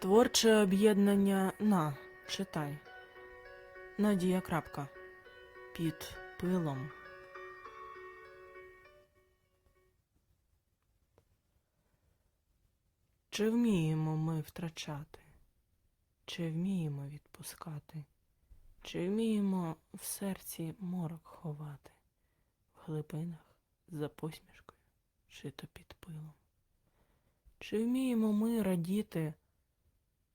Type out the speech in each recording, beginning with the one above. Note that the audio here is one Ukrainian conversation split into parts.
Творче об'єднання на читай. Надія крапка. Під пилом. Чи вміємо ми втрачати? Чи вміємо відпускати? Чи вміємо в серці морок ховати? В глибинах за посмішкою, чи то під пилом? Чи вміємо ми радіти,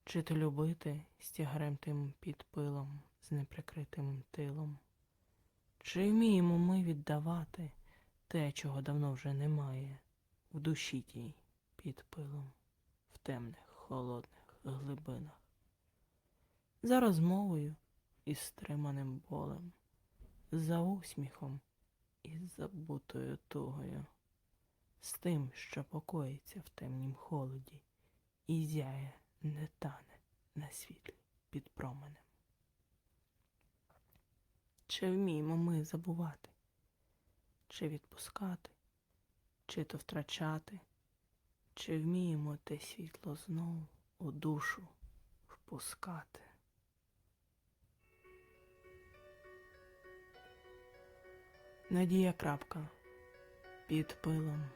чи то любити з тим під пилом, з неприкритим тилом? Чи вміємо ми віддавати те, чого давно вже немає, в душі тій під пилом, в темних, холодних глибинах? За розмовою із стриманим болем, за усміхом і забутою тугою, з тим, що покоїться в темнім холоді, і зяє не тане на світлі під променем. Чи вміємо ми забувати, чи відпускати, чи то втрачати, чи вміємо те світло знову у душу впускати? Надія крапка під пилом.